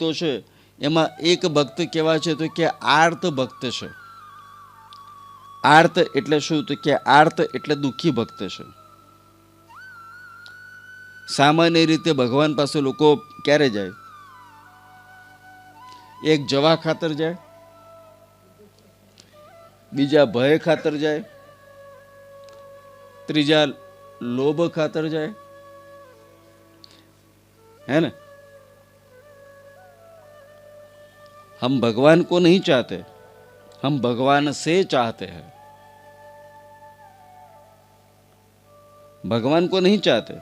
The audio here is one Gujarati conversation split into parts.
ભક્તો છે, એમાં એક ભક્ત કેવા છે તો કે આર્ત ભક્ત છે. આર્ત એટલે શું? તો કે આર્ત એટલે દુઃખી ભક્ત છે. સામાન્ય રીતે ભગવાન પાસે લોકો ક્યારે જાય? એક જવા ખાતર જાય, બીજા ભય ખાતર જાય, ત્રીજા લોભ ખાતર જાય. હે ना हम भगवान को नहीं चाहते हम भगवान से चाहते हैं ભગવાન કો નહીં ચાહતે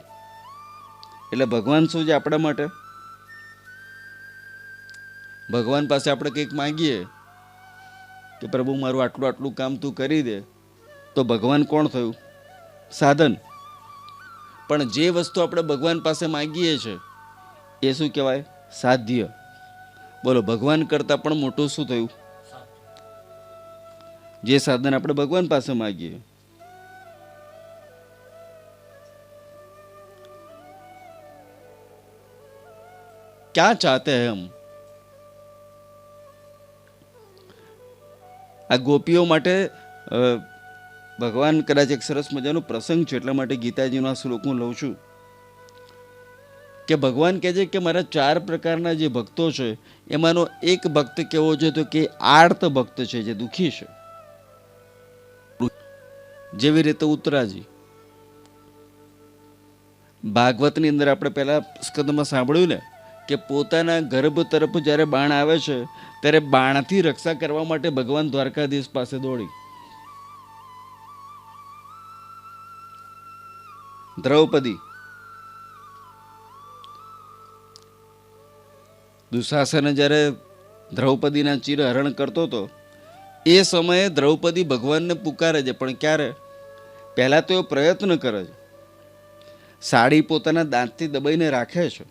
એટલે ભગવાન શું છે આપણા માટે ભગવાન પાસે આપણે કંઈક માંગીએ કે પ્રભુ મારું આટલું આટલું કામ તું કરી દે તો ભગવાન કોણ થયું સાધન પણ જે વસ્તુ આપણે ભગવાન પાસે માંગીએ છીએ એ શું કહેવાય સાધ્ય બોલો, ભગવાન કરતાં પણ મોટું શું થયું? જે સાધન આપણે ભગવાન પાસે માંગીએ. ક્યાં ચાહતે હૈ હમ? આ ગોપીઓ માટે ભગવાન કદાચ એક સરસ મજાનો પ્રસંગ છે, એટલા માટે ગીતાજીનો આ શ્લોક હું લઉં છું. કે ભગવાન કહે છે કે મારા ચાર પ્રકારના જે ભક્તો છે, એમાંનો એક ભક્ત કેવો છે તો કે આર્ત ભક્ત છે જે દુઃખી છે. જેવી રીતે ઉત્તરાજી. ભાગવતની અંદર આપણે પહેલા સ્કંદમાં સાંભળ્યું ને કે પોતાના ગર્ભ તરફ જ્યારે બાણ આવે છે, ત્યારે બાણથી રક્ષા કરવા માટે ભગવાન દ્વારકાધીશ પાસે દોડી. દ્રૌપદી દુશાસને જ્યારે દ્રૌપદીના ચિર હરણ કરતો હતો, એ સમયે દ્રૌપદી ભગવાનને પુકારે છે, પણ ક્યારે? પહેલાં તો એ પ્રયત્ન કરે છે. સાડી પોતાના દાંતથી દબાઈને રાખે છે.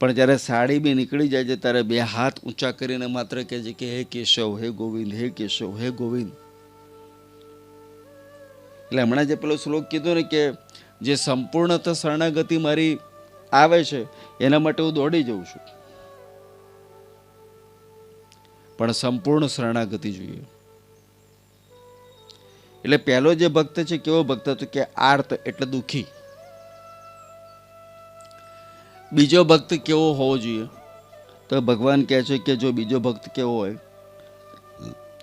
પણ જ્યારે સાડી બી નીકળી જાય છે, ત્યારે બે હાથ ઊંચા કરીને માત્ર કહે છે કે, હે કેશવ, હે ગોવિંદ, હે કેશવ, હે ગોવિંદ. એટલે હમણાં જે પેલો શ્લોક કીધો ને કે, જે સંપૂર્ણત શરણાગતિ મારી આવે છે, એના માટે હું દોડી જઉં છું. પણ સંપૂર્ણ શરણાગતિ જોઈએ. એટલે પહેલો જે ભક્ત છે, કેવો ભક્ત હતો કે આર્ત એટલે દુઃખી. બીજો ભક્ત કેવો હોવો જોઈએ? તો ભગવાન કહે છે કે જો બીજો ભક્ત કેવો હોય,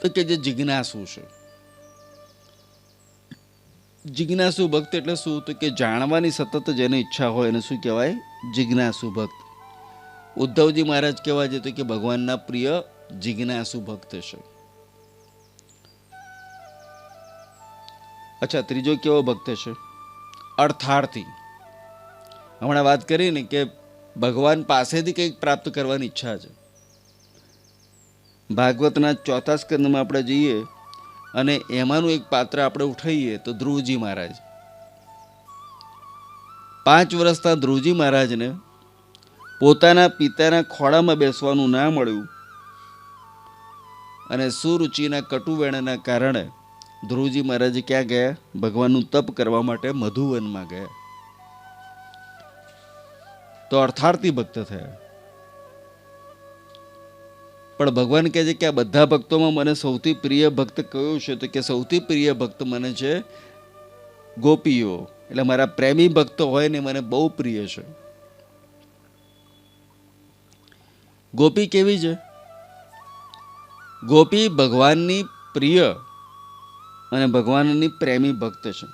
તો કે જે જિજ્ઞાસુ છે. જિજ્ઞાસુ ભક્ત એટલે શું? તો કે જાણવાની સતત જેને ઈચ્છા હોય એને શું કહેવાય? જિજ્ઞાસુ ભક્ત. ઉદ્ધવજી મહારાજ કહેવા છે તો કે ભગવાનના પ્રિય જિજ્ઞાસુ ભક્ત છે. અચ્છા, ત્રીજો કેવો ભક્ત છે? અર્થાર્થી. હમણાં વાત કરી ને કે ભગવાન પાસેથી કંઈક પ્રાપ્ત કરવાની ઈચ્છા છે. ભાગવતના ચોથા સ્કંદમાં આપણે જઈએ અને એમાંનું એક પાત્ર આપણે ઉઠાઈએ તો ધ્રુવજી મહારાજ. પાંચ વર્ષના ધ્રુવજી મહારાજને પોતાના પિતાના ખોળામાં બેસવાનું ના મળ્યું અને સુરુચિના કટુવેણના કારણે ધ્રુવજી મહારાજ ક્યાં ગયા? ભગવાનનું તપ કરવા માટે મધુવનમાં ગયા. તો અર્થાર્થી ભક્ત થયા. પણ ભગવાન કહે છે કે આ બધા ભક્તોમાં મને સૌથી પ્રિય ભક્ત કયો છે? તો કે સૌથી પ્રિય ભક્ત મને છે ગોપીઓ. એટલે મારા પ્રેમી ભક્તો હોય ને મને બહુ પ્રિય છે. ગોપી કેવી છે? ગોપી ભગવાનની પ્રિય અને ભગવાનની પ્રેમી ભક્ત છે.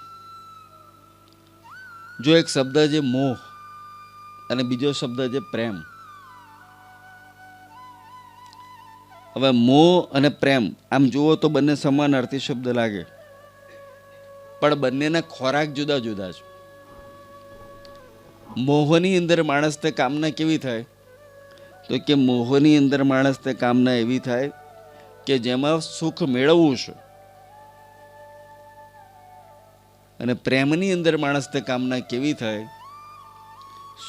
જો એક શબ્દ છે મોહ અને બીજો શબ્દ છે પ્રેમ. હવે મોહ અને પ્રેમ, આમ જુઓ તો બંને સમાનાર્થી શબ્દ લાગે. પણ બંનેના ખોરાક જુદા જુદા છે. મોહની અંદર માણસને કામના કેવી થાય? તો કે મોહની અંદર માણસને કામના એવી થાય કે જેમાં સુખ મેળવવું છે. અને પ્રેમની અંદર માણસને કામના કેવી થાય?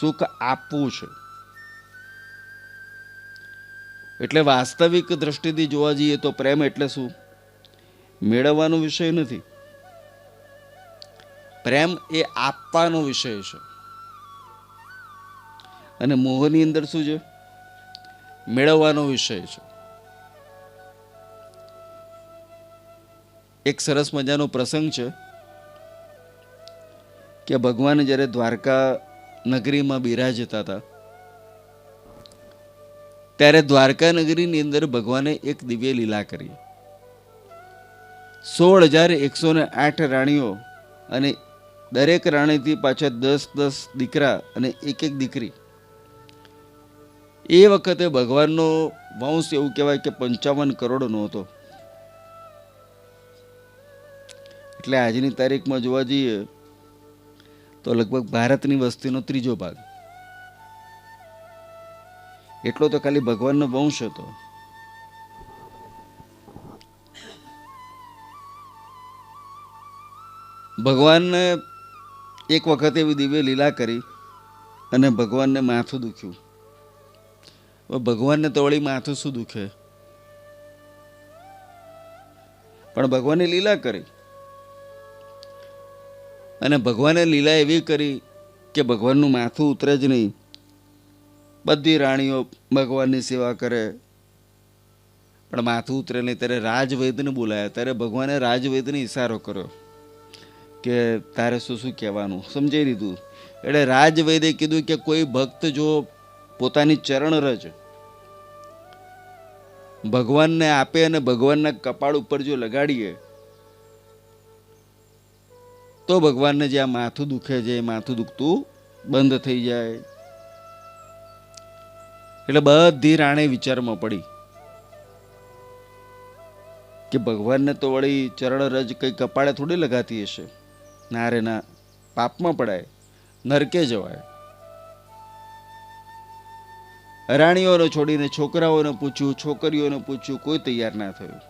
સુખ આપવું છે. એટલે વાસ્તવિક દ્રષ્ટિથી જોવા જઈએ તો પ્રેમ એટલે શું? મેળવવાનો વિષય નથી. પ્રેમ એ આપવાનો વિષય છે. અને મોહની અંદર શું છે? મેળવવાનો વિષય છે. એક સરસ મજાનો પ્રસંગ છે કે ભગવાન જ્યારે દ્વારકા નગરીમાં બિરાજતા હતા ત્યારે દ્વારકા નગરીની અંદર ભગવાને એક દિવ્ય લીલા કરી. સોળ હજાર એકસો ને આઠ રાણીઓ અને દરેક રાણીથી પાછા દસ દસ દીકરા અને એક એક દીકરી. એ વખતે ભગવાનનો વંશ એવું કહેવાય કે પંચાવન કરોડનો હતો. એટલે આજની તારીખમાં જોવા જઈએ તો લગભગ ભારતની વસ્તીનો ત્રીજો ભાગ. એટલો તો ખાલી ભગવાનનો વંશ હતો. ભગવાનને એક વખત એવી દિવ્ય લીલા કરી અને ભગવાનને માથું દુખ્યું. ભગવાનને તો વળી માથું શું દુખે? પણ ભગવાને લીલા કરી. અને ભગવાને લીલા એવી કરી કે ભગવાનનું માથું ઉતરે જ નહીં. બધી રાણીઓ ભગવાનની સેવા કરે. પણ માથું ઉતરે નહીં ત્યારે રાજવૈદને બોલાયા. ત્યારે ભગવાને રાજવૈદને ઈશારો કર્યો કે તારે શું શું કહેવાનું? સમજાઈ દીધું એટલે રાજવૈદે કીધું કે કોઈ ભક્ત જો પોતાની ચરણ રજ ભગવાનને આપે અને ભગવાનના કપાળ ઉપર જો લગાડીએ, તો ભગવાનને જે આ માથું દુખે છે, એ માથું દુખતું બંધ થઈ જાય. એટલે બધી રાણે વિચારમાં પડી કે ભગવાનને તો વળી ચરણ રજ કઈ કપાળે થોડી લગાતી હશે. ના ના પાપમાં પડાય, નરકે જવાય. રાણીઓને છોડીને છોકરાઓને પૂછ્યું, છોકરીઓને પૂછ્યું, કોઈ તૈયાર ના થયું.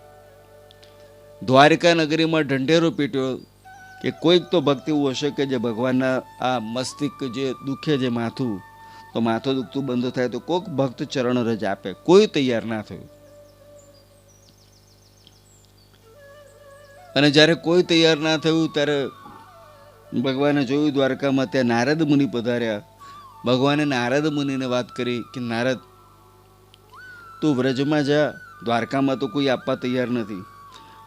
દ્વારકા નગરીમાં ઢંઢેરો પીટ્યો કે કોઈક તો ભક્ત એવું હશે કે જે ભગવાનના આ મસ્તિષ્ક જે દુખે જે માથું તો માથું દુખતું બંધ થાય તો કોઈક ભક્ત ચરણ રજ આપે. કોઈ તૈયાર ના થયું. અને જ્યારે કોઈ તૈયાર ના થયું ત્યારે ભગવાને જોયું દ્વારકામાં ત્યાં નારદ મુનિ પધાર્યા. ભગવાને નારદ મુનિને વાત કરી કે, નારદ, તું વ્રજમાં જા. દ્વારકામાં તો કોઈ આપવા તૈયાર નથી.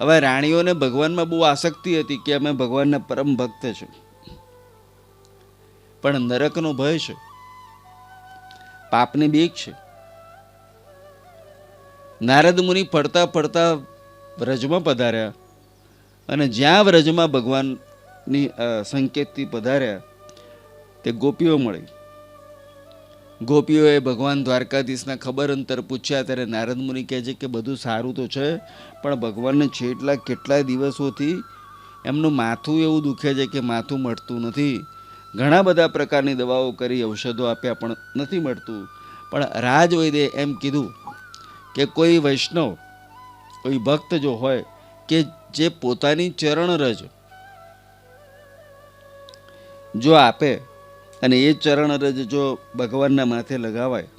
હવે રાણીઓને ભગવાનમાં બહુ આસક્તિ હતી કે અમે ભગવાનના પરમ ભક્ત છે. પણ નરકનો ભય છે. પાપની બીક છે. નારદ મુનિ ફરતા પડતા વ્રજમાં પધાર્યા અને જ્યાં વ્રજમાં ભગવાનની સંકેતથી પધાર્યા, તે ગોપીઓ મળી. ગોપીઓએ ભગવાન દ્વારકાધીશના ખબર અંતર પૂછ્યા, ત્યારે નારદ મુનિ કહે છે કે બધું સારું તો છે, પણ ભગવાનને છેટલા કેટલા દિવસોથી એમનું માથું એવું દુખે છે કે માથું મળતું નથી. ઘણા બધા પ્રકારની દવાઓ કરી ઔષધો આપ્યા પણ નથી મળતું. પણ રાજવૈદે એમ કીધું કે કોઈ વૈષ્ણવ, કોઈ ભક્ત જો હોય કે જે પોતાની ચરણ રજ જો આપે અને એ ચરણ રજ જો ભગવાનના માથે લગાવાય,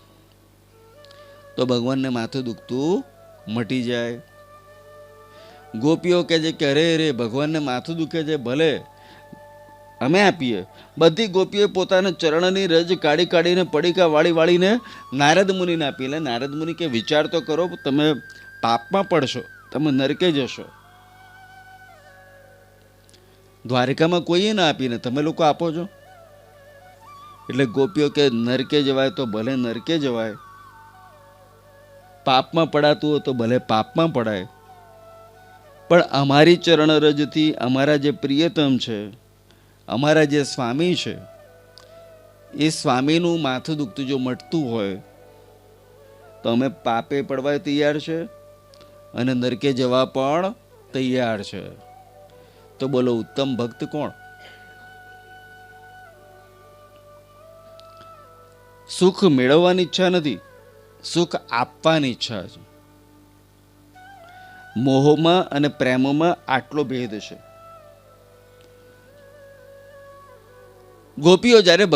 તો ભગવાનને માથું દુખતું મટી જાય. ગોપીઓ કહે છે કે અરે અરે ભગવાનને માથું દુખે છે ભલે અમે આપીએ. બધી ગોપીઓ પોતાના ચરણની રજ કાઢી કાઢીને પડીકા વાળી વાળીને નારદ મુનિને આપી એટલે નારદ મુનિ કે વિચાર તો કરો, તમે પાપમાં પડશો, તમે નરકે જશો. દ્વારિકામાં કોઈએ ના આપીને તમે લોકો આપો છો? એટલે ગોપીઓ કે નરકે જવાય તો ભલે નરકે જવાય. પાપમાં પડાતું હોય તો ભલે પાપમાં પડાય. પણ અમારી ચરણ રજથી અમારા જે પ્રિયતમ છે અમારા જે સ્વામી છે, એ સ્વામીનું માથું દુખતું જો મટતું હોય, તો અમે પાપે પડવા તૈયાર છે અને નરકે જવા પણ તૈયાર છે. તો બોલો, ઉત્તમ ભક્ત કોણ? સુખ મેળવવાની ઈચ્છા નથી, સુખ આપવાની ઈચ્છા છે. મોહમાં અને પ્રેમમાં આટલો ભેદ છે. ગોપીઓ જ્યારે